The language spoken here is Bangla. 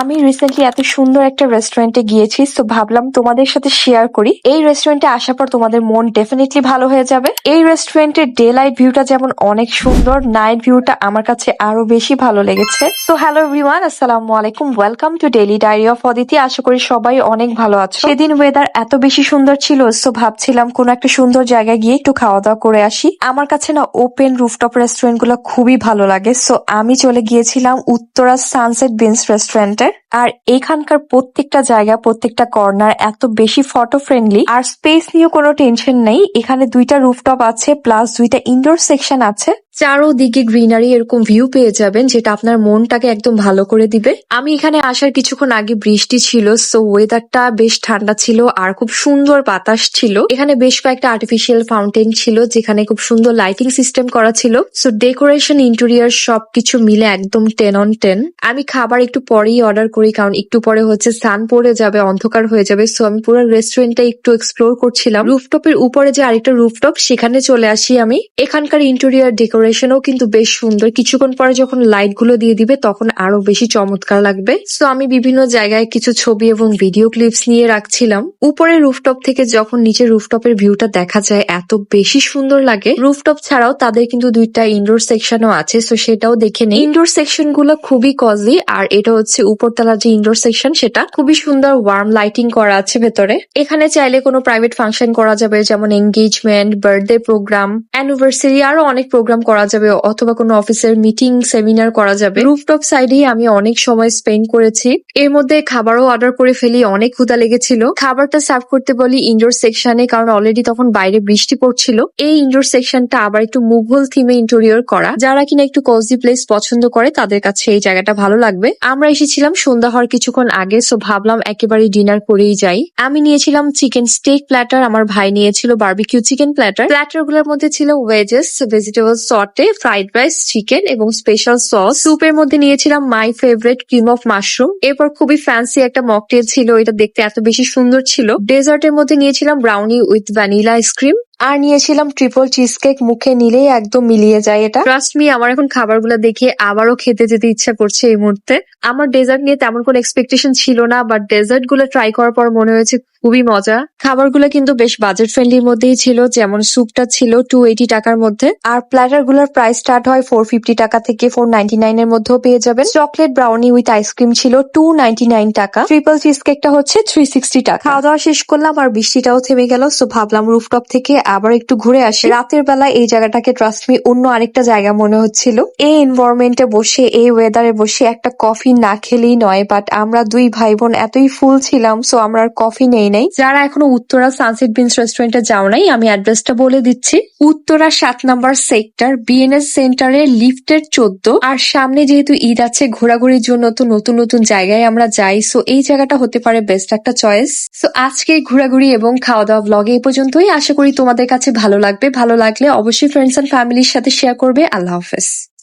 আমি রিসেন্টলি এত সুন্দর একটা রেস্টুরেন্টে গিয়েছি তো ভাবলাম তোমাদের সাথে শেয়ার করি। এই রেস্টুরেন্টে আসার পর তোমাদের মন ডেফিনেটলি ভালো হয়ে যাবে। এই রেস্টুরেন্টের ডে লাইট ভিউটা যেমন অনেক সুন্দর নাইট ভিউটা আমার কাছে আরও বেশি ভালো লেগেছে। সো হ্যালো এভরিওয়ান আসসালামু আলাইকুম welcome to daily diary of Aditi আশা করি সবাই অনেক ভালো আছো। সেদিন ওয়েদার এত বেশি সুন্দর ছিল সো ভাবছিলাম কোন একটা সুন্দর জায়গায় গিয়ে একটু খাওয়া দাওয়া করে আসি। আমার কাছে না ওপেন রুফটপ রেস্টুরেন্টগুলো খুবই ভালো লাগে সো আমি চলে গিয়েছিলাম উত্তরা সানসেট বিনস রেস্টুরেন্টে আর এখানকার প্রত্যেকটা জায়গা, প্রত্যেকটা কর্নার এত বেশি ফটো ফ্রেন্ডলি আর স্পেস নিয়েও কোনো টেনশন নেই। এখানে দুইটা রুফটপ আছে প্লাস দুইটা ইনডোর সেকশন আছে। চারোদিকে গ্রিনারি এরকম ভিউ পেয়ে যাবেন, যেটা আপনার মনটাকে একদম ভালো করে দিবে। আমি এখানে আসার কিছুক্ষণ আগে বৃষ্টি ছিল সো ওয়েদারটা বেশ ঠান্ডা ছিল আর খুব সুন্দর বাতাস ছিল। এখানে বেশ কয়েকটা আর্টিফিশিয়াল ফাউন্টেন ছিল, যেখানে খুব সুন্দর লাইটিং সিস্টেম করা ছিল। সো ডেকোরেশন ইন্টেরিয়ার সবকিছু মিলে একদম টেন অন টেন আমি খাবার একটু পরেই অর্ডার করি, কারণ একটু পরে হচ্ছে সান পড়ে যাবে, অন্ধকার হয়ে যাবে। সো আমি পুরো রেস্টুরেন্টটা একটু এক্সপ্লোর করছিলাম। রুফটপের উপরে যে আরেকটা রুফটপ সেখানে চলে আসি আমি। এখানকার ইন্টেরিয়ার ডেকোরেশনও কিন্তু বেশ সুন্দর। কিছুক্ষণ পরে যখন লাইটগুলো দিয়ে দিবে, তখন আরও বেশি চমৎকার লাগবে। সো আমি বিভিন্ন জায়গায় কিছু ছবি এবং ভিডিও ক্লিপস নিয়ে রাখছিলাম। উপরে রুফটপ থেকে যখন নিচে রুফটপের ভিউটা দেখা যায়, এত বেশি সুন্দর লাগে। রুফটপ ছাড়াও তাদের কিন্তু দুইটা ইনডোর সেকশনও আছে সো সেটাও দেখে নেই। ইনডোর সেকশনগুলো খুবই কজি আর এটা হচ্ছে উপরতলা যে ইনডোর সেকশন সেটা খুবই সুন্দর ওয়ার্ম লাইটিং করা আছে ভেতরে। এখানে চাইলে কোনো প্রাইভেট ফাংশন করা যাবে, যেমন এঙ্গেজমেন্ট বার্থডে প্রোগ্রাম অ্যানিভার্সারি আরও অনেক প্রোগ্রাম করা যাবে, অথবা কোনো অফিসের মিটিং সেমিনার করা যাবে। রুফটপ সাইডেই আমি অনেক সময় স্পেন্ড করেছি। এর মধ্যে খাবারও অর্ডার করে ফেলি, অনেক ক্ষুদা লেগেছিল। খাবারটা সার্ভ করতে বলি ইনডোর সেকশনে কারণ অলরেডি তখন বাইরে বৃষ্টি পড়ছিল। এই ইনডোর সেকশনটা আবার একটু মুঘল থিমে ইন্টেরিয়র করা। যারা কিনা একটু কজি প্লেস পছন্দ করে, তাদের কাছে এই জায়গাটা ভালো লাগবে। আমরা এসেছিলাম সন্ধ্যা হওয়ার কিছুক্ষণ আগে সো ভাবলাম একেবারে ডিনার করেই যাই। আমি নিয়েছিলাম চিকেন স্টেক প্ল্যাটার আমার ভাই নিয়েছিল বার্বিকিউ চিকেন প্ল্যাটার প্ল্যাটারগুলোর মধ্যে ছিল wedges vegetable saute fried rice chicken এবং স্পেশাল সস স্যুপের মধ্যে নিয়েছিলাম my favourite cream of mushroom এরপর খুবই ফ্যান্সি একটা মকটেল ছিল, এটা দেখতে এত বেশি সুন্দর ছিল। ডেজার্টের মধ্যে নিয়েছিলাম brownie with vanilla ice cream আর নিয়েছিলাম ট্রিপল চিজ কেক মুখে নিলেই একদম মিলিয়ে যায় এটা। ট্রাস্ট মি আমার এখন খাবারগুলো দেখে আবারও খেতে যেতে ইচ্ছা করছে এই মুহূর্তে। আমার ডেজার্ট নিয়ে তেমন কোনো এক্সপেকটেশন ছিল না বাট ডেজার্টগুলো ট্রাই করার পর মনে হয়েছে খুবই মজা। খাবারগুলো কিন্তু বেশ বাজেট ফ্রেন্ডলির মধ্যেই ছিল, যেমন স্যুপটা ছিল টু এইটি টাকার মধ্যে, আর প্ল্যাটারগুলোর প্রাইস স্টার্ট হয় ফোর ফিফটি টাকা থেকে ফোর নাইনটি নাইন এর মধ্যেও পেয়ে যাবেন। Chocolate brownie with ice cream ছিল টু নাইনটি নাইন টাকা। ট্রিপল চিজ কেকটা হচ্ছে থ্রি সিক্সটি টাকা। খাওয়া দাওয়া শেষ করলাম, আর বৃষ্টিটাও থেমে গেল সো ভাবলাম রুফটপ থেকে আবার একটু ঘুরে আসি। রাতের বেলা এই জায়গাটাকে ট্রাস্ট মি অন্য আরেকটা জায়গা মনে হচ্ছিল। এই এনভায়রনমেন্টে বসে, এই ওয়েদারে বসে একটা কফি না খেলেই নয় বাট আমরা দুই ভাই বোন এতই ফুল ছিলাম সো আমরা আর কফি নেই নাই। যারা এখনও উত্তরা সানসেট বিনস রেস্টুরেন্টে যাও নাই, আমি অ্যাড্রেসটা বলে দিচ্ছি। উত্তরা সাত নাম্বার সেক্টর বিএনএস সেন্টারে লিফটের চোদ্দ। আর সামনে যেহেতু ঈদ আছে, ঘোরাঘুরির জন্য তো নতুন নতুন জায়গায় আমরা যাই সো এই জায়গাটা হতে পারে বেস্ট একটা চয়েস সো আজকে ঘোরাঘুরি এবং খাওয়া দাওয়া ব্লগে এই পর্যন্তই। আশা করি তোমাদের কাছে ভালো লাগবে। ভালো লাগলে অবশ্যই ফ্রেন্ডস এন্ড ফ্যামিলির সাথে শেয়ার করবে। আল্লাহ হাফেজ।